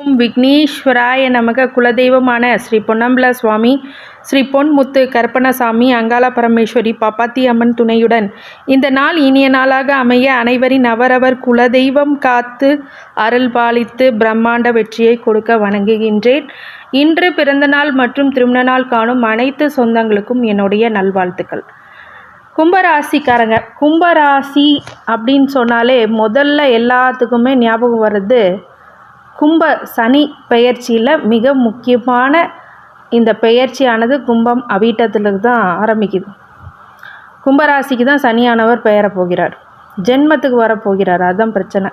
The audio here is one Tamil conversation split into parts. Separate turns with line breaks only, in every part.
ஓம் விக்னேஸ்வராய நமக. குலதெய்வமான ஸ்ரீ பொன்னம்பல சுவாமி ஸ்ரீ பொன்முத்து கருப்பணசாமி அங்காள பரமேஸ்வரி பாப்பாத்தி அம்மன் துணையுடன் இந்த நாள் இனிய நாளாக அமைய அனைவரின் அவரவர் குலதெய்வம் காத்து அருள் பாலித்து பிரம்மாண்ட வெற்றியை கொடுக்க வணங்குகின்றேன். இன்று பிறந்தநாள் மற்றும் திருமண நாள் காணும் அனைத்து சொந்தங்களுக்கும் என்னுடைய நல்வாழ்த்துக்கள். கும்பராசிக்காரங்க கும்பராசி அப்படின்னு சொன்னாலே முதல்ல எல்லாத்துக்குமே ஞாபகம் வர்றது கும்ப சனி பெயர்ச்சியில் மிக முக்கியமான இந்த பெயர்ச்சியானது கும்பம் அவிட்டத்தில் தான் ஆரம்பிக்குது. கும்பராசிக்கு தான் சனியானவர் பெயர போகிறார். ஜென்மத்துக்கு வரப்போகிறார். அதுதான் பிரச்சனை.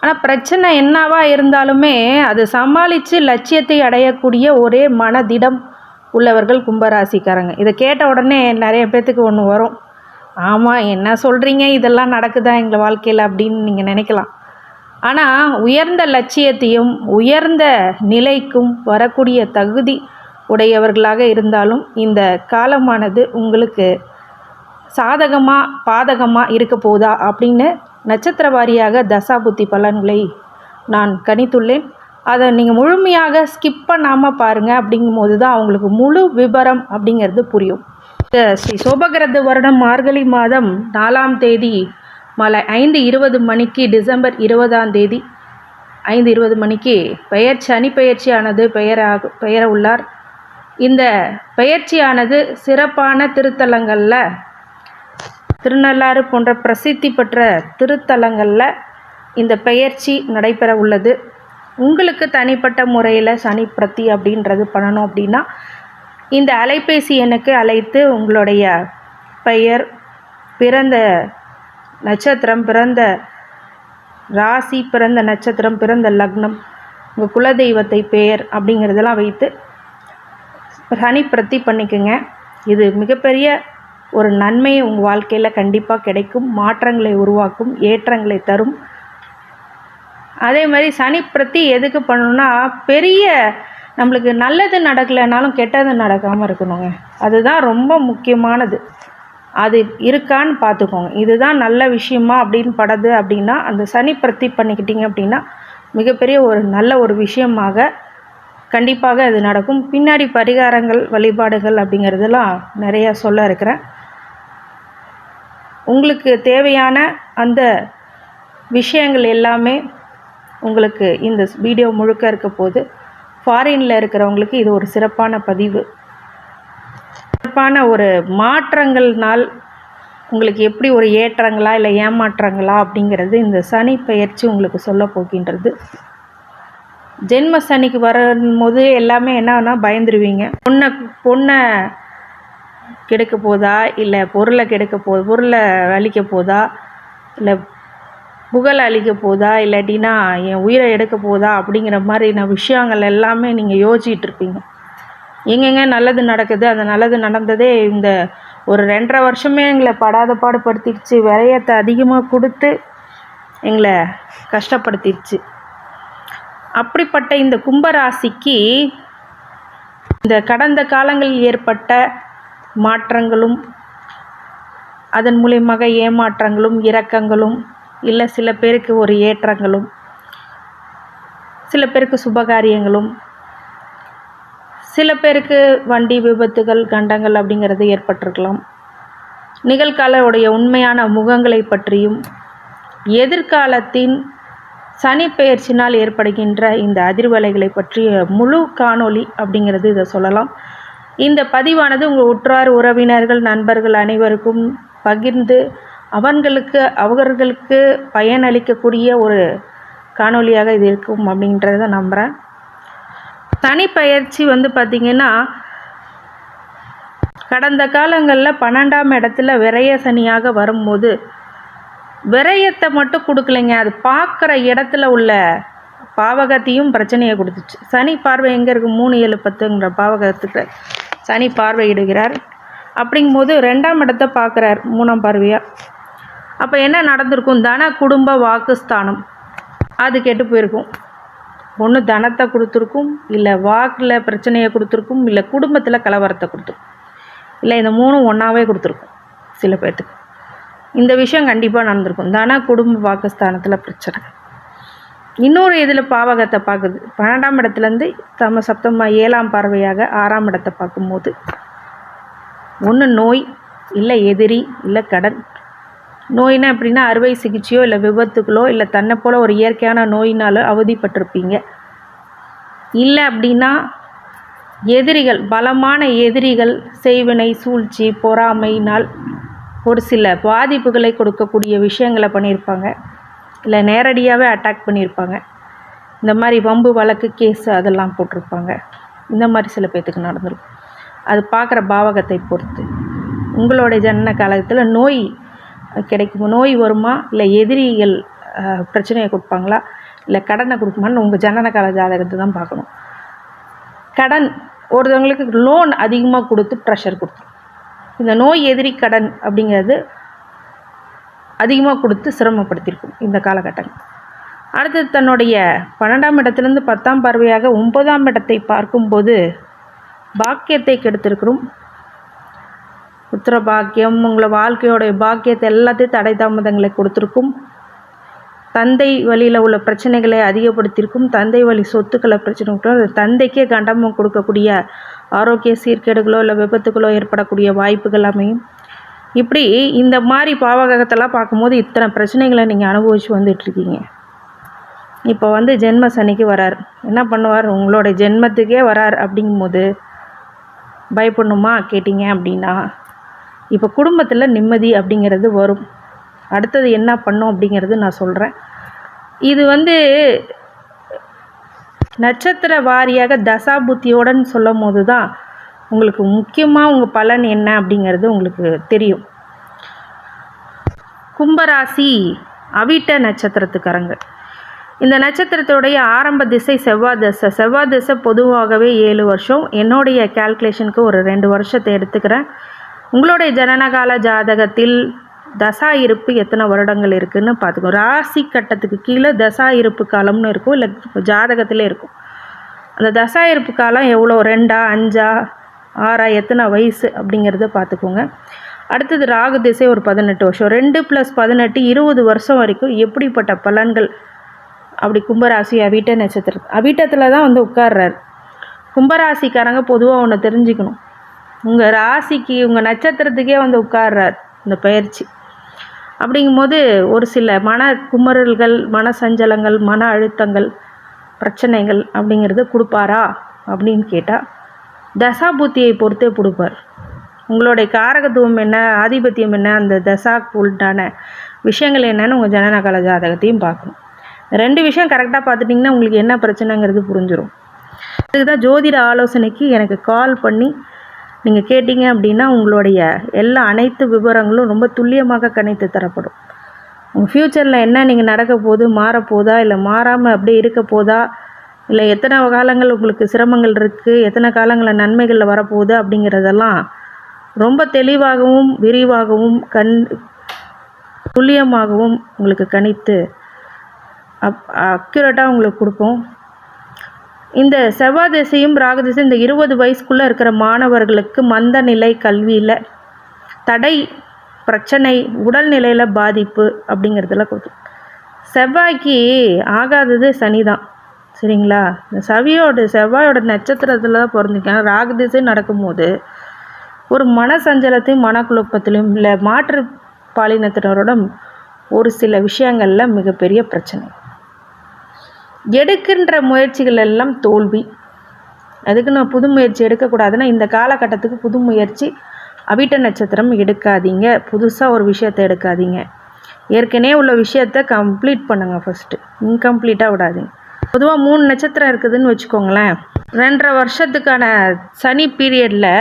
ஆனால் பிரச்சனை என்னவா இருந்தாலுமே அது சமாளித்து லட்சியத்தை அடையக்கூடிய ஒரே மனதிடம் உள்ளவர்கள் கும்பராசிக்காரங்க. இதை கேட்ட உடனே நிறைய பேர்த்துக்கு ஒன்று வரும். ஆமாம் என்ன சொல்கிறீங்க இதெல்லாம் நடக்குதா எங்கள் வாழ்க்கையில் அப்படின்னு நீங்கள் நினைக்கலாம். ஆனால் உயர்ந்த லட்சியத்தையும் உயர்ந்த நிலைக்கும் வரக்கூடிய தகுதி உடையவர்களாக இருந்தாலும் இந்த காலமானது உங்களுக்கு சாதகமாக பாதகமாக இருக்க போதா அப்படின்னு நட்சத்திர வாரியாக தசாபுத்தி பலன்களை நான் கணித்துள்ளேன். அதை நீங்கள் முழுமையாக ஸ்கிப் பண்ணாமல் பாருங்கள் அப்படிங்கும்போது தான் அவங்களுக்கு முழு விபரம் அப்படிங்கிறது புரியும். இந்த ஸ்ரீ சோபகிரத வருடம் மார்கழி மாதம் நாலாம் தேதி மாலை ஐந்து இருபது மணிக்கு டிசம்பர் இருபதாம் தேதி. ஐந்து இருபது மணிக்கு பெயர் சனி பெயர்ச்சியானது பெயராக பெயர உள்ளார் இந்த பெயர்ச்சியானது சிறப்பான திருத்தலங்களில் திருநள்ளாறு போன்ற பிரசித்தி பெற்ற திருத்தலங்களில் இந்த பெயர்ச்சி நடைபெற உள்ளது. உங்களுக்கு தனிப்பட்ட முறையில் சனி பிரத்தி அப்படின்றது பண்ணணும் அப்படின்னா இந்த அலைபேசி எண்ணுக்கு அழைத்து உங்களுடைய பெயர் பிறந்த நட்சத்திரம் பிறந்த ராசி பிறந்த நட்சத்திரம் பிறந்த லக்னம். உங்கள் குலதெய்வத்தை பெயர் அப்படிங்கிறதெல்லாம் வைத்து சனி பிரத்தி பண்ணிக்கோங்க. இது மிகப்பெரிய ஒரு நன்மையை உங்கள் வாழ்க்கையில் கண்டிப்பாக கிடைக்கும். மாற்றங்களை உருவாக்கும் ஏற்றங்களை தரும். அதே மாதிரி சனி பிரத்தி எதுக்கு பண்ணணும்னா பெரிய நம்மளுக்கு நல்லது நடக்கலைனாலும் கெட்டது நடக்காமல் இருக்கணுங்க. அதுதான் ரொம்ப முக்கியமானது. அது இருக்கான்னு பார்த்துக்கோங்க. இதுதான் நல்ல விஷயமா அப்படின்னு படுது அப்படின்னா அந்த சனி பிரத்தி பண்ணிக்கிட்டீங்க அப்படின்னா மிகப்பெரிய ஒரு நல்ல ஒரு விஷயமாக கண்டிப்பாக அது நடக்கும். பின்னாடி பரிகாரங்கள் வழிபாடுகள் அப்படிங்கிறதெல்லாம் நிறையா சொல்ல இருக்கிறேன். உங்களுக்கு தேவையான அந்த விஷயங்கள் எல்லாமே உங்களுக்கு இந்த வீடியோ முழுக்க இருக்க போது ஃபாரினில் இருக்கிறவங்களுக்கு இது ஒரு சிறப்பான பதிவு. சிறப்பான ஒரு மாற்றங்கள்னால் உங்களுக்கு எப்படி ஒரு ஏற்றங்களா இல்லை ஏமாற்றங்களா அப்படிங்கிறது இந்த சனி பயிற்சி உங்களுக்கு சொல்ல போகின்றது. ஜென்ம சனிக்கு வரும்போது எல்லாமே என்னன்னா பயந்துருவீங்க. பொண்ணை பொண்ணை கெடுக்க போதா இல்லை பொருளை கெடுக்க போ பொருளை அழிக்க போதா இல்லை புகழை அழிக்க போதா இல்லாட்டினா என் உயிரை எடுக்க போதா அப்படிங்கிற மாதிரியான விஷயங்கள் எல்லாமே நீங்கள் யோசிச்சுட்டு இருப்பீங்க. எங்கெங்க நல்லது நடக்குது அந்த நல்லது நடந்ததே இந்த ஒரு ரெண்டரை வருஷமே எங்களை படாத பாடுபடுத்திடுச்சு. விரயத்தை அதிகமாக கொடுத்து எங்களை கஷ்டப்படுத்திடுச்சு. அப்படிப்பட்ட இந்த கும்பராசிக்கு இந்த கடந்த காலங்களில் ஏற்பட்ட மாற்றங்களும் அதன் மூலியமாக ஏமாற்றங்களும் இரக்கங்களும் இல்லை சில பேருக்கு ஒரு ஏற்றங்களும் சில பேருக்கு சுபகாரியங்களும் சில பேருக்கு வண்டி விபத்துகள் கண்டங்கள் அப்படிங்கிறது ஏற்பட்டிருக்கலாம். நிகழ்காலவுடைய உண்மையான முகங்களை பற்றியும் எதிர்காலத்தின் சனி பெயர்ச்சினால் ஏற்படுகின்ற இந்த அதிர்வலைகளை பற்றிய முழு காணொளி அப்படிங்கிறது இதை சொல்லலாம். இந்த பதிவானது உங்கள் உற்றார் உறவினர்கள் நண்பர்கள் அனைவருக்கும் பகிர்ந்து அவர்களுக்கு அவர்களுக்கு பயனளிக்கக்கூடிய ஒரு காணொளியாக இது இருக்கும் அப்படின்றத நம்புகிறேன் தனிப்பயிற்சி வந்து பார்த்திங்கன்னா கடந்த காலங்களில் பன்னெண்டாம் இடத்துல விரய சனியாக வரும்போது விரயத்தை மட்டும் கொடுக்கலைங்க. அது பார்க்குற இடத்துல உள்ள பாவகத்தையும் பிரச்சனையை கொடுத்துச்சு. சனி பார்வை எங்கே இருக்குது மூணு ஏழு பத்துங்கிற பாவகத்துக்கு சனி பார்வையிடுகிறார். அப்படிங்கும்போது ரெண்டாம் இடத்த பார்க்குறார் மூணாம் பார்வையாக அப்போ என்ன நடந்திருக்கும்? தன குடும்ப வாக்குஸ்தானம். அது கெட்டு போயிருக்கும். ஒன்று தனத்தை கொடுத்துருக்கும் இல்லை வாக்கில் பிரச்சனையை கொடுத்துருக்கும் இல்லை குடும்பத்தில் கலவரத்தை கொடுத்துருக்கும். இல்லை இந்த மூணும் ஒன்றாவே கொடுத்துருக்கும் சில பேர்த்துக்கு. இந்த விஷயம் கண்டிப்பாக நடந்திருக்கும். தானா குடும்ப வாக்குஸ்தானத்தில் பிரச்சனை. இன்னொரு இதில் பாவகத்தை பார்க்குது. பன்னெண்டாம் இடத்துலேருந்து தம சப்தமாக ஏழாம் பார்வையாக ஆறாம் இடத்தை பார்க்கும்போது ஒன்று நோய் இல்லை எதிரி இல்லை கடன் நோயினா எப்படின்னா அறுவை சிகிச்சையோ இல்லை விபத்துகளோ இல்லை தன்னை போல் ஒரு இயற்கையான நோயினாலோ அவதிப்பட்டிருப்பீங்க. இல்லை அப்படின்னா எதிரிகள் பலமான எதிரிகள் செய்வினை சூழ்ச்சி பொறாமையினால் ஒரு சில பாதிப்புகளை கொடுக்கக்கூடிய விஷயங்களை பண்ணியிருப்பாங்க. இல்லை நேரடியாகவே அட்டாக் பண்ணியிருப்பாங்க. இந்த மாதிரி வம்பு வழக்கு கேஸ் அதெல்லாம் போட்டிருப்பாங்க. இந்த மாதிரி சில பேர்த்துக்கு நடந்திருக்கும். அது பார்க்குற பாவகத்தை பொறுத்து. உங்களுடைய ஜன்ன காலத்தில் நோய் கிடைக்குமா? நோய் வருமா? இல்லை எதிரிகள் பிரச்சனையை கொடுப்பாங்களா? இல்லை கடனை கொடுக்குமான்னு உங்கள் ஜனன கால ஜாதகத்தை தான் பார்க்கணும். கடன் ஒருத்தவங்களுக்கு லோன் அதிகமாக கொடுத்து ப்ரெஷர் கொடுத்துரும். இந்த நோய் எதிரி கடன் அப்படிங்கிறது அதிகமாக கொடுத்து சிரமப்படுத்தியிருக்கும் இந்த காலகட்டங்கள். அடுத்தது தன்னுடைய பன்னெண்டாம் இடத்துலேருந்து பத்தாம் பார்வையாக ஒன்பதாம் இடத்தை பார்க்கும்போது பாக்கியத்தை கெடுத்திருக்கிறோம். புத்திர பாக்கியம் உங்களை வாழ்க்கையோடைய பாக்கியத்தை எல்லாத்தையும் தடை தாமதங்களை கொடுத்துருக்கும். தந்தை வழியில் உள்ள பிரச்சனைகளை அதிகப்படுத்தியிருக்கும். தந்தை வழி சொத்துக்களை பிரச்சனை கொடுக்கும். தந்தைக்கே கண்டமும் கொடுக்கக்கூடிய ஆரோக்கிய சீர்கேடுகளோ இல்லை விபத்துகளோ ஏற்படக்கூடிய வாய்ப்புகள் அமையும். இப்படி இந்த மாதிரி பாவகத்தெல்லாம் பார்க்கும்போது இத்தனை பிரச்சனைகளை நீங்கள் அனுபவிச்சு வந்துட்டுருக்கீங்க. இப்போ வந்து ஜென்ம சனிக்கு வரார். என்ன பண்ணுவார்? உங்களோட ஜென்மத்துக்கே வரார் அப்படிங்கும்போது பயப்படணுமா கேட்டிங்க அப்படின்னா? இப்போ குடும்பத்தில் நிம்மதி அப்படிங்கிறது வரும். அடுத்தது என்ன பண்ணும் அப்படிங்கிறது நான் சொல்கிறேன் இது வந்து நட்சத்திர வாரியாக தசாபுத்தியோடன்னு சொல்லும் போது தான் உங்களுக்கு முக்கியமாக உங்கள் பலன் என்ன அப்படிங்கிறது உங்களுக்கு தெரியும். கும்பராசி அவிட்ட நட்சத்திரத்துக்காரங்க. இந்த நட்சத்திரத்துடைய ஆரம்ப திசை செவ்வாய் திசை. செவ்வாய் திசை பொதுவாகவே ஏழு வருஷம். என்னுடைய கால்குலேஷனுக்கு ஒரு ரெண்டு வருஷத்தை எடுத்துக்கிறேன். உங்களுடைய ஜனனகால ஜாதகத்தில் தசா இருப்பு எத்தனை வருடங்கள் இருக்குதுன்னு பார்த்துக்கோ. ராசி கட்டத்துக்கு கீழே தசா இருப்பு காலம்னு இருக்கும் இல்லை ஜாதகத்திலே இருக்கும். அந்த தசா இருப்பு காலம் எவ்வளோ? ரெண்டா அஞ்சா ஆறா எத்தனை வயசு அப்படிங்கிறத பார்த்துக்கோங்க. அடுத்தது ராகு திசை ஒரு பதினெட்டு வருஷம். ரெண்டு ப்ளஸ் பதினெட்டு இருபது வருஷம் வரைக்கும் எப்படிப்பட்ட பலன்கள்? அப்படி கும்பராசி அவிட்ட நட்சத்திரம் அவிட்டத்தில் தான் வந்து உட்கார்றாரு. கும்பராசிக்காரங்க பொதுவாக ஒன்று தெரிஞ்சுக்கணும். உங்கள் ராசிக்கு உங்கள் நட்சத்திரத்துக்கே வந்து உட்கார்றார் இந்த பயிற்சி. அப்படிங்கும்போது ஒரு சில மன குமரல்கள் மன சஞ்சலங்கள் மன அழுத்தங்கள் பிரச்சனைகள் அப்படிங்கிறது கொடுப்பாரா அப்படின்னு கேட்டால் தசாபூத்தியை பொறுத்தே கொடுப்பார். உங்களுடைய காரகத்துவம் என்ன ஆதிபத்தியம் என்ன அந்த தசாக்கு உண்டான விஷயங்கள் என்னன்னு உங்கள் ஜனனகால ஜாதகத்தையும் பார்க்கணும். ரெண்டு விஷயம் கரெக்டாக பார்த்துட்டிங்கன்னா உங்களுக்கு என்ன பிரச்சனைங்கிறது புரிஞ்சிடும் அதுக்கு தான் ஜோதிட ஆலோசனைக்கு எனக்கு கால் பண்ணி நீங்கள் கேட்டிங்க அப்படின்னா உங்களுடைய எல்லா அனைத்து விவரங்களும் ரொம்ப துல்லியமாக கணித்து தரப்படும். உங்கள் ஃப்யூச்சரில் என்ன நீங்கள் நடக்க போகுது மாறப்போதா? இல்லை மாறாமல் அப்படியே இருக்க போதா? இல்லை எத்தனை காலங்கள் உங்களுக்கு சிரமங்கள் இருக்குது எத்தனை காலங்களில் நன்மைகளில் வரப்போகுது அப்படிங்கிறதெல்லாம் ரொம்ப தெளிவாகவும் விரிவாகவும் கண் துல்லியமாகவும் உங்களுக்கு கணித்து அப் அக்யூரேட்டாக உங்களுக்கு கொடுப்போம். இந்த செவ்வாய் திசையும் ராகு இந்த இருபது வயசுக்குள்ளே இருக்கிற மாணவர்களுக்கு மந்த நிலை கல்வியில் தடை பிரச்சனை உடல்நிலையில் பாதிப்பு அப்படிங்கிறதெல்லாம் கொடுக்கும். செவ்வாய்க்கு ஆகாதது சனி தான் சரிங்களா? இந்த சவியோட செவ்வாயோட நட்சத்திரத்தில் தான் பிறந்திருக்கேன் ராகதிசை நடக்கும்போது ஒரு மன சஞ்சலத்தையும் மனக்குழப்பத்திலும் இல்லை மாற்று பாலினத்தினரோட ஒரு சில விஷயங்களில் மிகப்பெரிய பிரச்சனை. எடுக்கின்ற முயற்சிகள் எல்லாம் தோல்வி. அதுக்கு நான் புது முயற்சி எடுக்கக்கூடாதுன்னா இந்த காலகட்டத்துக்கு புது முயற்சி அவிட்ட நட்சத்திரம் எடுக்காதீங்க. புதுசாக ஒரு விஷயத்தை எடுக்காதீங்க. ஏற்கனவே உள்ள விஷயத்த கம்ப்ளீட் பண்ணுங்கள் ஃபஸ்ட்டு இன்கம்ப்ளீட்டாக விடாதீங்க. பொதுவாக மூணு நட்சத்திரம் இருக்குதுன்னு வச்சுக்கோங்களேன். ரெண்டரை வருஷத்துக்கான சனி பீரியடில்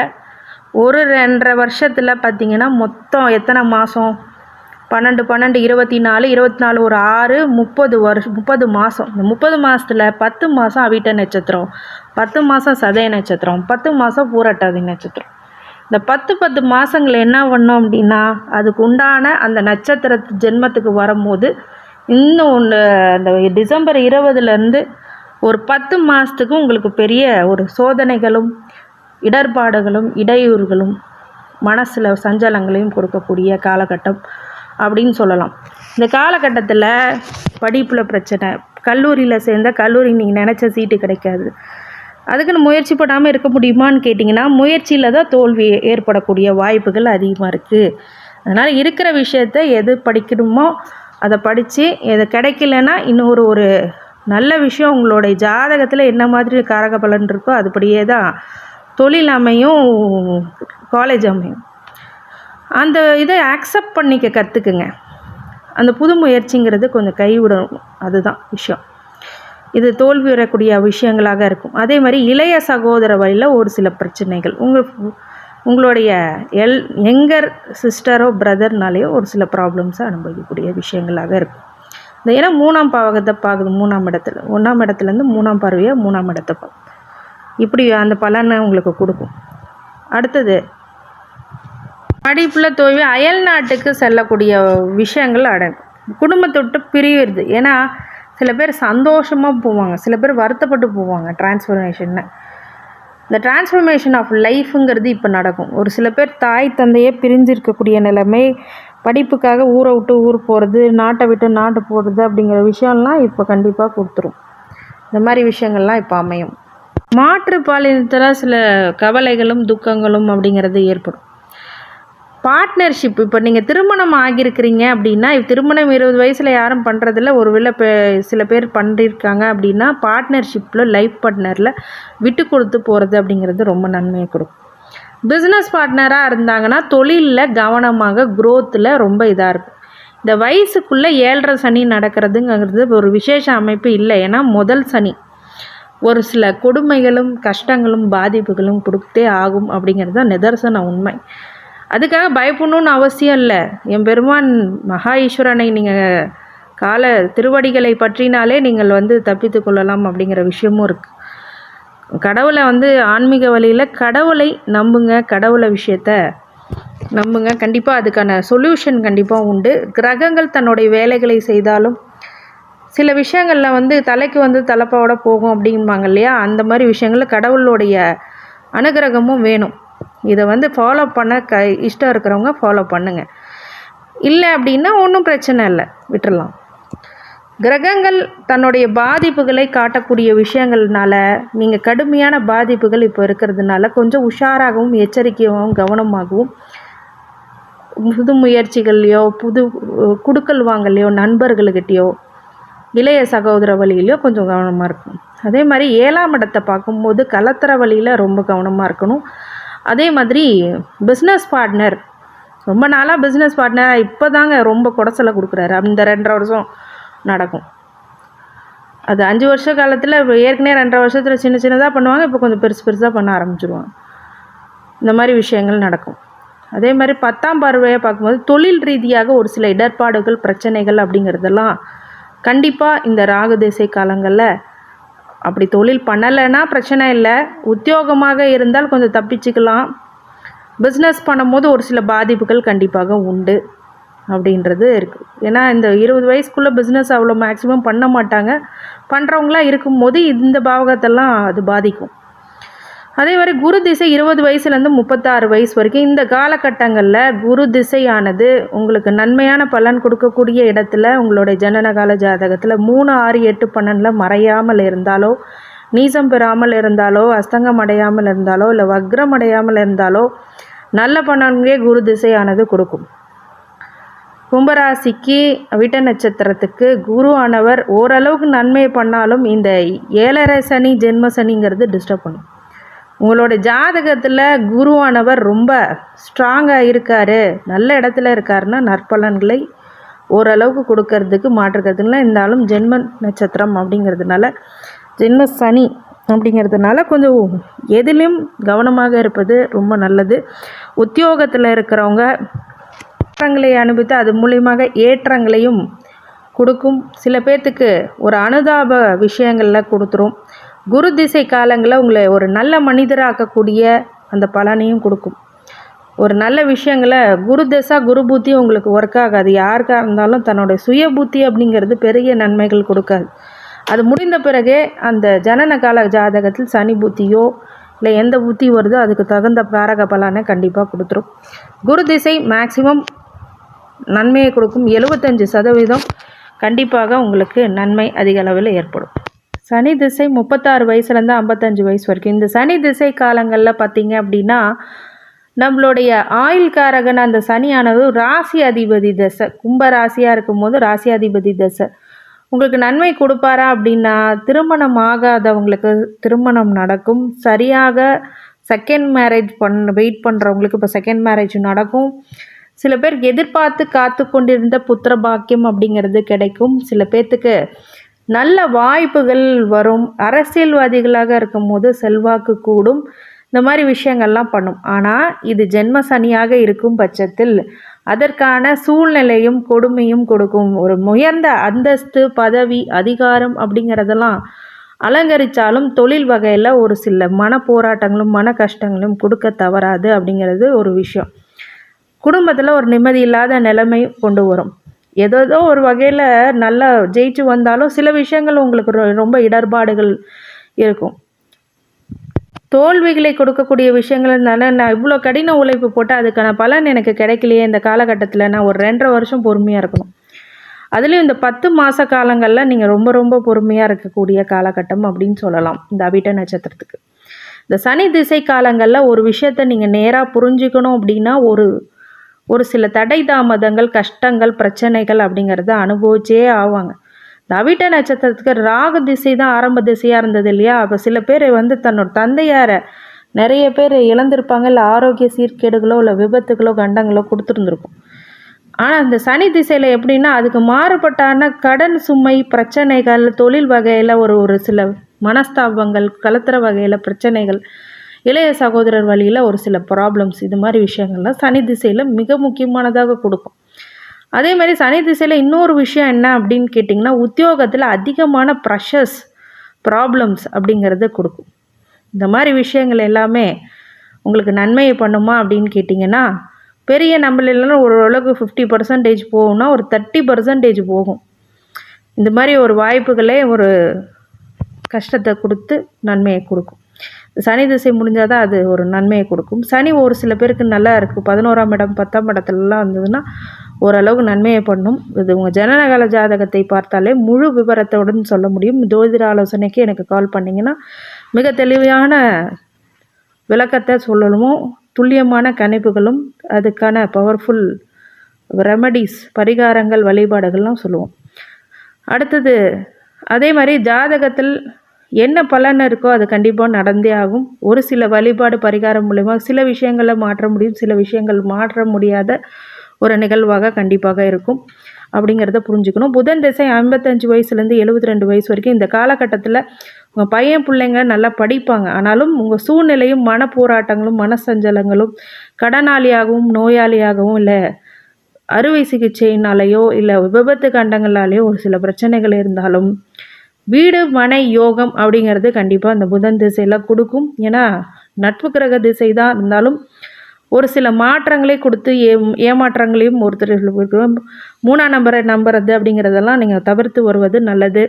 ஒரு ரெண்டரை வருஷத்தில் பார்த்தீங்கன்னா மொத்தம் எத்தனை மாதம் பன்னெண்டு பன்னெண்டு இருபத்தி நாலு இருபத்தி நாலு ஒரு ஆறு முப்பது வருஷம் முப்பது மாதம் இந்த முப்பது மாதத்தில் பத்து மாதம் அவிட்ட நட்சத்திரம். பத்து மாதம் சதய நட்சத்திரம். பத்து மாதம் பூரட்டாதி நட்சத்திரம். இந்த பத்து பத்து மாதங்கள் என்ன பண்ணோம் அப்படின்னா அதுக்கு உண்டான அந்த நட்சத்திர ஜென்மத்துக்கு வரும்போது இன்னும் ஒன்று அந்த டிசம்பர் இருபதுலேருந்து ஒரு பத்து மாதத்துக்கு உங்களுக்கு பெரிய ஒரு சோதனைகளும் இடர்பாடுகளும் இடையூறுகளும் மனசில் சஞ்சலங்களையும் கொடுக்கக்கூடிய காலகட்டம். அப்படின்னு சொல்லலாம். இந்த காலகட்டத்தில் படிப்பில் பிரச்சனை கல்லூரியில் சேர்ந்த கல்லூரி நீங்கள் நினச்ச சீட்டு கிடைக்காது. அதுக்குன்னு முயற்சி படாமல் இருக்க முடியுமான்னு கேட்டிங்கன்னா முயற்சியில் தான் தோல்வி ஏற்படக்கூடிய வாய்ப்புகள் அதிகமாக இருக்குது அதனால் இருக்கிற விஷயத்த எது படிக்கணுமோ அதை படித்து எது கிடைக்கலன்னா இன்னொரு ஒரு நல்ல விஷயம் உங்களுடைய ஜாதகத்தில் என்ன மாதிரி காரக பலன் இருக்கோ அதுபடியே தான் தொழில் அமையும் காலேஜ் அமையும். அந்த இதை அக்செப்ட் பண்ணிக்க கற்றுக்குங்க அந்த புது முயற்சிங்கிறது கொஞ்சம் கைவிடணும். அதுதான் விஷயம். இது தோல்வி வரக்கூடிய விஷயங்களாக இருக்கும். அதே மாதிரி இளைய சகோதர வழியில் ஒரு சில பிரச்சனைகள். உங்கள் உங்களுடைய எல் எங்கர் சிஸ்டரோ பிரதர்னாலேயோ ஒரு சில ப்ராப்ளம்ஸை அனுபவிக்கக்கூடிய விஷயங்களாக இருக்கும். இந்த ஏன்னா மூணாம் பாவகத்தை பார்க்குது மூணாம் இடத்துல. ஒன்றாம் இடத்துலேருந்து மூணாம் பார்வையாக மூணாம் இடத்தை பார்க்கும் இப்படி அந்த பலனை உங்களுக்கு கொடுக்கும். அடுத்தது படிப்பில் தோல்வி அயல் நாட்டுக்கு செல்லக்கூடிய விஷயங்கள் அடங்கும். குடும்பத்தை விட்டு பிரியுறது. ஏன்னா சில பேர் சந்தோஷமாக போவாங்க. சில பேர் வருத்தப்பட்டு போவாங்க. டிரான்ஸ்ஃபர்மேஷன்னு இந்த டிரான்ஸ்ஃபர்மேஷன் ஆஃப் லைஃப்புங்கிறது இப்போ நடக்கும். ஒரு சில பேர் தாய் தந்தையே பிரிஞ்சு இருக்கக்கூடிய நிலைமை படிப்புக்காக ஊரை விட்டு ஊர் போகிறது நாட்டை விட்டு நாட்டு போகிறது அப்படிங்கிற விஷயம்லாம் இப்போ கண்டிப்பாக கொடுத்துரும். இந்த மாதிரி விஷயங்கள்லாம் இப்போ அமையும். மாற்று பாலினத்தில் சில கவலைகளும் துக்கங்களும் அப்படிங்கிறது ஏற்படும். பார்ட்னர்ஷிப் இப்போ நீங்கள் திருமணம் ஆகியிருக்கிறீங்க அப்படின்னா இப்போ திருமணம் இருபது வயசில் யாரும் பண்ணுறதில்ல ஒரு வேளை சில பேர் பண்ணியிருக்காங்க அப்படின்னா பார்ட்னர்ஷிப்பில் லைஃப் பார்ட்னரில் விட்டு கொடுத்து போகிறது அப்படிங்கிறது ரொம்ப நன்மையை கொடுக்கும். பிஸ்னஸ் பார்ட்னராக இருந்தாங்கன்னா தொழிலில் கவனமாக க்ரோத்தில் ரொம்ப இதாக இருக்கும். இந்த வயசுக்குள்ளே ஏழரை சனி நடக்கிறதுங்கிறது ஒரு விசேஷ அமைப்பு இல்லை. ஏன்னா முதல் சனி. ஒரு சில கொடுமைகளும் கஷ்டங்களும் பாதிப்புகளும் கொடுத்தே ஆகும் அப்படிங்கிறது தான் நிதர்சன உண்மை. அதுக்காக பயப்படணும்னு அவசியம் இல்லை. என் பெருமான் மகா ஈஸ்வரனை நீங்கள் கால திருவடிகளை பற்றினாலே நீங்கள் வந்து தப்பித்து கொள்ளலாம் அப்படிங்கிற விஷயமும் இருக்குது கடவுளை வந்து ஆன்மீக வழியில் கடவுளை நம்புங்க கடவுளை விஷயத்த நம்புங்க. கண்டிப்பாக அதுக்கான சொல்யூஷன் கண்டிப்பாக உண்டு. கிரகங்கள் தன்னுடைய வேலைகளை செய்தாலும் சில விஷயங்களில் வந்து தலைக்கு வந்து தலைப்பாவோட போகும் அப்படிம்பாங்க இல்லையா? அந்த மாதிரி விஷயங்களில் கடவுளுடைய அனுகிரகமும் வேணும். இதை வந்து ஃபாலோ பண்ண க இஷ்டம் இருக்கிறவங்க ஃபாலோ பண்ணுங்கள் இல்லை அப்படின்னா ஒன்றும் பிரச்சனை இல்லை விட்டுறலாம். கிரகங்கள் தன்னுடைய பாதிப்புகளை காட்டக்கூடிய விஷயங்கள்னால நீங்கள் கடுமையான பாதிப்புகள் இப்போ இருக்கிறதுனால கொஞ்சம் உஷாராகவும் எச்சரிக்கையாகவும் கவனமாகவும் புது முயற்சிகள்லையோ புது குடுக்கல் வாங்கலையோ நண்பர்களுக்கிட்டேயோ இளைய சகோதர வழியிலையோ கொஞ்சம் கவனமாக இருக்கணும். அதே மாதிரி ஏழாம் இடத்தை பார்க்கும்போது கலத்தர வழியில் ரொம்ப கவனமாக இருக்கணும். அதே மாதிரி பிஸ்னஸ் பார்ட்னர் ரொம்ப நாளாக பிஸ்னஸ் பார்ட்னராக இப்போ தாங்க ரொம்ப குடைச்சலை கொடுக்குறாரு. அந்த ரெண்டரை வருஷம் நடக்கும். அது அஞ்சு வருஷ காலத்தில் ஏற்கனவே ரெண்டரை வருஷத்தில் சின்ன சின்னதாக பண்ணுவாங்க இப்போ கொஞ்சம் பெருசு பெருசாக பண்ண ஆரம்பிச்சிருவாங்க. இந்த மாதிரி விஷயங்கள் நடக்கும். அதே மாதிரி பத்தாம் பார்வையை பார்க்கும்போது தொழில் ரீதியாக ஒரு சில இடர்பாடுகள் பிரச்சனைகள் அப்படிங்கிறதெல்லாம் கண்டிப்பாக இந்த ராகு திசை காலங்களில் அப்படி தொழில் பண்ணலைன்னா பிரச்சனை இல்லை. உத்தியோகமாக இருந்தால் கொஞ்சம் தப்பிச்சுக்கலாம். பிஸ்னஸ் பண்ணும்போது ஒரு சில பாதிப்புகள் கண்டிப்பாக உண்டு அப்படின்றது இருக்குது ஏன்னா இந்த இருபது வயசுக்குள்ளே பிஸ்னஸ் அவ்வளோ மேக்ஸிமம் பண்ண மாட்டாங்க. பண்ணுறவங்களாம் இருக்கும்போது இந்த பாவகத்தெல்லாம் அது பாதிக்கும். அதே மாதிரி குரு திசை இருபது வயசுலேருந்து முப்பத்தாறு வயசு வரைக்கும் இந்த காலகட்டங்களில் குரு திசையானது உங்களுக்கு நன்மையான பலன் கொடுக்கக்கூடிய இடத்துல உங்களுடைய ஜனனகால ஜாதகத்தில் மூணு ஆறு எட்டு பன்னெண்டில் மறையாமல் இருந்தாலோ நீசம் பெறாமல் இருந்தாலோ அஸ்தங்கம் அடையாமல் இருந்தாலோ இல்லை வக்ரம் அடையாமல் இருந்தாலோ நல்ல பலன்களே குரு திசையானது கொடுக்கும். கும்பராசிக்கு விட்ட நட்சத்திரத்துக்கு குரு ஆனவர் ஓரளவுக்கு நன்மை பண்ணாலும் இந்த ஏழரை சனி ஜென்ம சனிங்கிறது டிஸ்டர்ப் பண்ணும். உங்களோட ஜாதகத்தில் குருவானவர் ரொம்ப ஸ்ட்ராங்காக இருக்கார். நல்ல இடத்துல இருக்காருன்னா நற்பலன்களை ஓரளவுக்கு கொடுக்கறதுக்கு மாற்றுக்கிறதுனால இருந்தாலும் ஜென்ம நட்சத்திரம் அப்படிங்கிறதுனால ஜென்ம சனி அப்படிங்கிறதுனால கொஞ்சம் எதிலும் கவனமாக இருப்பது ரொம்ப நல்லது. உத்தியோகத்தில் இருக்கிறவங்க ஏற்றங்களை அனுபவித்து அது மூலியமாக ஏற்றங்களையும் கொடுக்கும். சில பேர்த்துக்கு ஒரு அனுதாப விஷயங்களில் கொடுத்துரும். குரு திசை காலங்களில் உங்களை ஒரு நல்ல மனிதராக்கக்கூடிய அந்த பலனையும் கொடுக்கும். ஒரு நல்ல விஷயங்களை குரு தசா குரு புத்தி உங்களுக்கு ஒர்க் ஆகாது. யாருக்காக இருந்தாலும் தன்னுடைய சுய புத்தி அப்படிங்கிறது பெரிய நன்மைகள் கொடுக்காது. அது முடிந்த பிறகே அந்த ஜனன கால ஜாதகத்தில் சனி புத்தியோ இல்லை எந்த புத்தி வருதோ அதுக்கு தகுந்த பாரக பலனை கண்டிப்பாக கொடுத்துரும். குரு திசை மேக்சிமம் நன்மையை கொடுக்கும். எழுபத்தஞ்சு சதவீதம் கண்டிப்பாக உங்களுக்கு நன்மை அதிக அளவில் ஏற்படும். சனி திசை முப்பத்தாறு வயசுலேருந்து ஐம்பத்தஞ்சு வயசு வரைக்கும். இந்த சனி திசை காலங்களில் பார்த்தீங்க அப்படின்னா நம்மளுடைய ஆயுள் காரகன் அந்த சனியானது ராசி அதிபதி தசை. கும்ப ராசியாக இருக்கும்போது ராசி அதிபதி தசை. உங்களுக்கு நன்மை கொடுப்பாரா அப்படின்னா திருமணம் ஆகாதவங்களுக்கு திருமணம் நடக்கும். சரியாக செகண்ட் மேரேஜ் பண்ண வெயிட் பண்ணுறவங்களுக்கு இப்போ செகண்ட் மேரேஜ் நடக்கும். சில பேர் எதிர்பார்த்து காத்து கொண்டிருந்த புத்திர பாக்கியம் அப்படிங்கிறது கிடைக்கும். சில பேர்த்துக்கு நல்ல வாய்ப்புகள் வரும். அரசியல்வாதிகளாக இருக்கும்போது செல்வாக்கு கூடும். இந்த மாதிரி விஷயங்கள்லாம் பண்ணும். ஆனால் இது ஜென்ம சனியாக இருக்கும் பட்சத்தில் அதற்கான சூழ்நிலையும் கொடுமையும் கொடுக்கும். ஒரு முயர்ந்த அந்தஸ்து பதவி அதிகாரம் அப்படிங்கிறதெல்லாம் அலங்கரித்தாலும் தொழில் வகையில் ஒரு சில மன போராட்டங்களும் மன கஷ்டங்களும் கொடுக்க தவறாது அப்படிங்கிறது ஒரு விஷயம். குடும்பத்தில் ஒரு நிம்மதி இல்லாத நிலைமை கொண்டு வரும். ஏதோ ஒரு வகையில் நல்லா ஜெயிச்சு வந்தாலும் சில விஷயங்கள் உங்களுக்கு ரொ- ரொம்ப இடர்பாடுகள் இருக்கும். தோல்விகளை கொடுக்கக்கூடிய விஷயங்கள்னால நான் இவ்வளோ கடின உழைப்பு போட்டு அதுக்கான பலன் எனக்கு கிடைக்கலையே இந்த காலகட்டத்தில் நான் ஒரு ரெண்டரை வருஷம் பொறுமையாக இருக்கணும். அதுலேயும் இந்த பத்து மாத காலங்களில் நீங்கள் ரொம்ப ரொம்ப பொறுமையாக இருக்கக்கூடிய காலகட்டம் அப்படின்னு சொல்லலாம் இந்த அபிட்ட நட்சத்திரத்துக்கு. இந்த சனி திசை காலங்களில் ஒரு விஷயத்தை நீங்கள் நேராக புரிஞ்சுக்கணும் அப்படின்னா ஒரு ஒரு சில தடை தாமதங்கள் கஷ்டங்கள் பிரச்சனைகள் அப்படிங்கிறத அனுபவிச்சே ஆவாங்க. தவிட்ட நட்சத்திரத்துக்கு ராகு திசை தான் ஆரம்ப திசையாக இருந்தது இல்லையா? அப்போ சில பேர் வந்து தன்னோட தந்தையாரை நிறைய பேர் இழந்திருப்பாங்க. இல்லை ஆரோக்கிய சீர்கேடுகளோ இல்லை விபத்துகளோ கண்டங்களோ கொடுத்துருந்துருக்கும். ஆனால் இந்த சனி திசையில் எப்படின்னா அதுக்கு மாறுபட்டான கடன் சுமை பிரச்சனைகள் தொழில் வகையில் ஒரு ஒரு சில மனஸ்தாபங்கள் கலத்துற வகையில் பிரச்சனைகள் இளைய சகோதரர் வழியில் ஒரு சில ப்ராப்ளம்ஸ் இது மாதிரி விஷயங்கள்லாம் சனி திசையில் மிக முக்கியமானதாக கொடுக்கும். அதே மாதிரி சனி திசையில் இன்னொரு விஷயம் என்ன அப்படின்னு கேட்டிங்கன்னா உத்தியோகத்தில் அதிகமான ப்ரெஷர்ஸ் ப்ராப்ளம்ஸ் அப்படிங்கிறத கொடுக்கும். இந்த மாதிரி விஷயங்கள் எல்லாமே உங்களுக்கு நன்மையை பண்ணுமா அப்படின்னு கேட்டிங்கன்னா பெரிய நம்மளெல்லாம் ஓரளவுக்கு ஃபிஃப்டி பர்சன்டேஜ் போகும்னா ஒரு தேர்ட்டி பர்சன்டேஜ் போகும். இந்த மாதிரி ஒரு வாய்ப்புகளே ஒரு கஷ்டத்தை கொடுத்து நன்மையை கொடுக்கும். சனி திசை முடிஞ்சால் தான் அது ஒரு நன்மையை கொடுக்கும். சனி ஒரு சில பேருக்கு நல்லா இருக்குது பதினோராம் இடம் பத்தாம் இடத்துலலாம் வந்ததுன்னா ஓரளவுக்கு நன்மையை பண்ணும். இது உங்கள் ஜனநகால ஜாதகத்தை பார்த்தாலே முழு விவரத்துடன் சொல்ல முடியும். ஜோதிட ஆலோசனைக்கு எனக்கு கால் பண்ணிங்கன்னா மிக தெளிவான விளக்கத்தை சொல்லணுமோ துல்லியமான கணிப்புகளும் அதுக்கான பவர்ஃபுல் ரெமடிஸ் பரிகாரங்கள் வழிபாடுகள்லாம் சொல்லுவோம். அடுத்தது அதே மாதிரி ஜாதகத்தில் என்ன பலன் இருக்கோ அது கண்டிப்பாக நடந்தே ஆகும். ஒரு சில வழிபாடு பரிகாரம் மூலயமா சில விஷயங்களை மாற்ற முடியும். சில விஷயங்கள் மாற்ற முடியாத ஒரு நிகழ்வாக கண்டிப்பாக இருக்கும். அப்படிங்கிறத புரிஞ்சுக்கணும். புதன் திசை ஐம்பத்தஞ்சு வயசுலேருந்து எழுபத்தி ரெண்டு வயசு வரைக்கும் இந்த காலகட்டத்தில் உங்கள் பையன் பிள்ளைங்க நல்லா படிப்பாங்க. ஆனாலும் உங்கள் சூழ்நிலையும் மன போராட்டங்களும் மனசஞ்சலங்களும் கடனாளியாகவும் நோயாளியாகவும் இல்லை அறுவை சிகிச்சையினாலேயோ இல்லை விபத்து கண்டங்களாலேயோ ஒரு சில பிரச்சனைகள் இருந்தாலும் வீடு மனை யோகம் அப்படிங்கிறது கண்டிப்பாக அந்த புதன் திசையில் கொடுக்கும். ஏன்னா நட்பு கிரக திசை தான் இருந்தாலும் ஒரு சில மாற்றங்களை கொடுத்து ஏ ஏமாற்றங்களையும் ஒருத்தர் மூணாம் நம்பரை நம்புறது அப்படிங்கிறதெல்லாம் நீங்கள் தவிர்த்து வருவது நல்லது.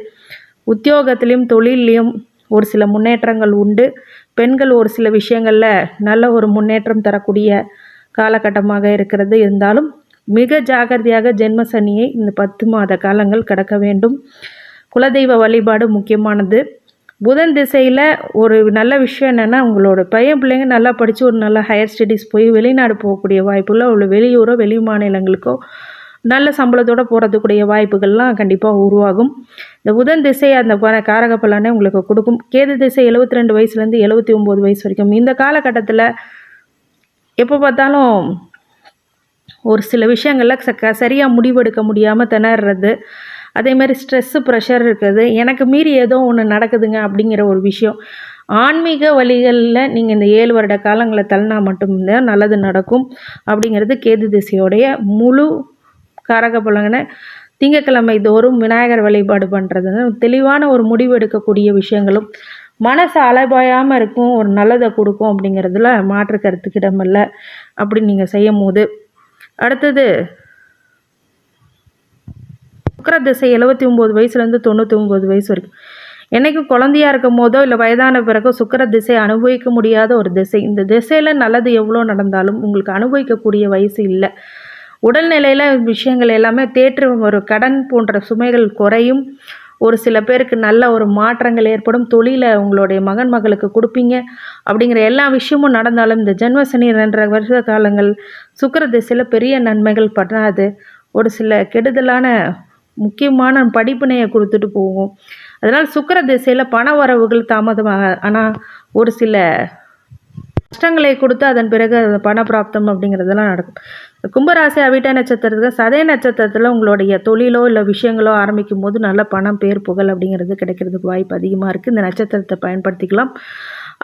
உத்தியோகத்திலையும் தொழிலையும் ஒரு சில முன்னேற்றங்கள் உண்டு. பெண்கள் ஒரு சில விஷயங்களில் நல்ல ஒரு முன்னேற்றம் தரக்கூடிய காலகட்டமாக இருக்கிறது. இருந்தாலும் மிக ஜாகிரதையாக ஜென்ம சனியை இந்த பத்து மாத காலங்கள் கடக்க வேண்டும். குலதெய்வ வழிபாடு முக்கியமானது. புதன் திசையில் ஒரு நல்ல விஷயம் என்னென்னா உங்களோட பையன் பிள்ளைங்க நல்லா படித்து ஒரு நல்ல ஹையர் ஸ்டடீஸ் போய் வெளிநாடு போகக்கூடிய வாய்ப்புள்ள உள்ள வெளியூரோ வெளி மாநிலங்களுக்கோ நல்ல சம்பளத்தோடு போகிறதுக்குடைய வாய்ப்புகள்லாம் கண்டிப்பாக உருவாகும். இந்த புதன் திசை அந்த காரக பலனை உங்களுக்கு கொடுக்கும். கேது திசை எழுபத்தி ரெண்டு வயசுலேருந்து எழுபத்தி ஒம்பது வயசு வரைக்கும். இந்த காலகட்டத்தில் எப்போ பார்த்தாலும் ஒரு சில விஷயங்களில் ச சரியாக முடிவெடுக்க முடியாமல் திணறது அதே மாதிரி ஸ்ட்ரெஸ்ஸு ப்ரெஷர் இருக்குது. எனக்கு மீறி ஏதோ ஒன்று நடக்குதுங்க அப்படிங்கிற ஒரு விஷயம். ஆன்மீக வழிகளில் நீங்கள் இந்த ஏழு வருட காலங்களை தள்ளினா மட்டும்தான் நல்லது நடக்கும் அப்படிங்கிறது கேது திசையோடைய முழு காரக பலனை. திங்கக்கிழமை தோறும் விநாயகர் வழிபாடு பண்ணுறது தெளிவான ஒரு முடிவு எடுக்கக்கூடிய விஷயங்களும் மனசு அலைபாயாமல் இருக்கும் ஒரு நல்லதை கொடுக்கும் அப்படிங்கிறதுல மாற்று கருத்துக்கிடமில்லை அப்படின்னு அப்படி நீங்கள் செய்யும் போது அடுத்தது சுக்கர திசை எழுபத்தி ஒம்பது வயசுலேருந்து தொண்ணூற்றி ஒம்பது வயசு வரைக்கும். என்னைக்கும் குழந்தையா இருக்கும் போதோ இல்லை வயதான பிறகோ சுக்கர திசை அனுபவிக்க முடியாத ஒரு திசை. இந்த திசையில் நல்லது எவ்வளோ நடந்தாலும் உங்களுக்கு அனுபவிக்கக்கூடிய வயசு இல்லை. உடல்நிலையில் விஷயங்கள் எல்லாமே தேற்று ஒரு கடன் போன்ற சுமைகள் குறையும். ஒரு சில பேருக்கு நல்ல ஒரு மாற்றங்கள் ஏற்படும். தொழிலை உங்களுடைய மகன் மகளுக்கு கொடுப்பீங்க. அப்படிங்கிற எல்லா விஷயமும் நடந்தாலும் இந்த ஜென்ம ரெண்டரை வருஷ காலங்கள் சுக்கிர திசையில் பெரிய நன்மைகள் பண்ணாது ஒரு சில கெடுதலான முக்கியமான படிப்பினையை கொடுத்துட்டு போகும். அதனால் சுக்கர திசையில் பண வரவுகள் தாமதமாக ஆனால் ஒரு சில கஷ்டங்களை கொடுத்து அதன் பிறகு அது பணப்பிராப்தம் அப்படிங்கிறதெல்லாம் நடக்கும். கும்பராசி அவிட்ட நட்சத்திரத்துக்கு சதய நட்சத்திரத்தில் உங்களுடைய தொழிலோ இல்லை விஷயங்களோ ஆரம்பிக்கும் போது நல்ல பணம் பேர் புகழ் அப்படிங்கிறது கிடைக்கிறதுக்கு வாய்ப்பு அதிகமாக இருக்குது இந்த நட்சத்திரத்தை பயன்படுத்திக்கலாம்.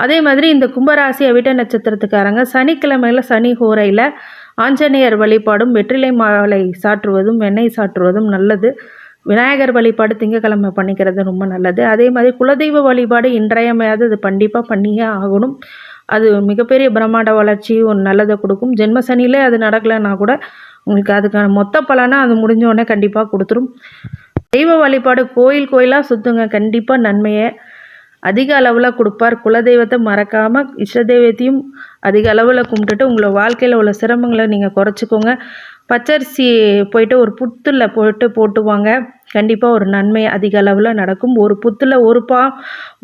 அதே மாதிரி இந்த கும்பராசி அவிட்ட நட்சத்திரத்துக்காரங்க சனிக்கிழமையில் சனி ஹோரையில் ஆஞ்சநேயர் வழிபாடும் வெற்றிலை மாலை சாற்றுவதும் வெண்ணெய் சாற்றுவதும் நல்லது. விநாயகர் வழிபாடு திங்கக்கிழமை பண்ணிக்கிறது ரொம்ப நல்லது. அதே மாதிரி குலதெய்வ வழிபாடு இன்றையமையாவது அது கண்டிப்பாக பண்ணியே ஆகணும். அது மிகப்பெரிய பிரம்மாண்ட வளர்ச்சி ஒரு நல்லதை கொடுக்கும். ஜென்ம சனியிலே அது நடக்கலைன்னா கூட உங்களுக்கு அதுக்கான மொத்த பலனை அது முடிஞ்ச உடனே கண்டிப்பாக கொடுத்துரும். தெய்வ வழிபாடு கோயில் கோயிலாக சுற்றுங்க கண்டிப்பாக நன்மையை. அதிக அளவில் கொடுப்பார். குலதெய்வத்தை மறக்காமல் இஷ்ட தெய்வத்தையும் அதிக அளவில் கும்பிட்டுட்டு உங்களை வாழ்க்கையில் உள்ள சிரமங்களை நீங்கள் குறைச்சிக்கோங்க. பச்சரிசி போயிட்டு ஒரு புத்தில் போட்டு போட்டுவாங்க. கண்டிப்பாக ஒரு நன்மை அதிக அளவில் நடக்கும். ஒரு புத்தில் ஒரு பா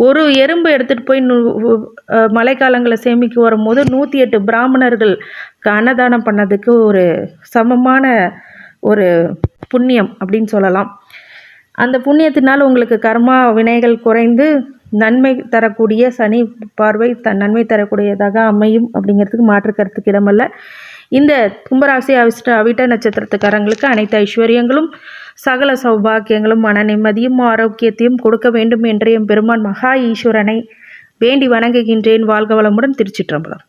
ஒரு எறும்பு எடுத்துகிட்டு போய் மழைக்காலங்களை மழைக்காலங்களில் சேமிக்க வரும்போது நூற்றி எட்டு பிராமணர்கள் அன்னதானம் பண்ணதுக்கு ஒரு சமமான ஒரு புண்ணியம் அப்படின்னு சொல்லலாம். அந்த புண்ணியத்தினால் உங்களுக்கு கர்மா வினைகள் குறைந்து நன்மை தரக்கூடிய சனி பார்வை த நன்மை தரக்கூடியதாக அமையும் அப்படிங்கிறதுக்கு மாற்று கருத்துக்கு இடமல்ல. இந்த கும்பராசி அவிஷ்ட அவிட்ட நட்சத்திரத்துக்காரங்களுக்கு அனைத்து ஐஸ்வர்யங்களும் சகல சௌபாக்கியங்களும் மன நிம்மதியும் ஆரோக்கியத்தையும் கொடுக்க வேண்டும் என்று எம் பெருமான் மகா ஈஸ்வரனை வேண்டி வணங்குகின்றேன். வாழ்க வளமுடன் திருச்சிற்றம்பலம்.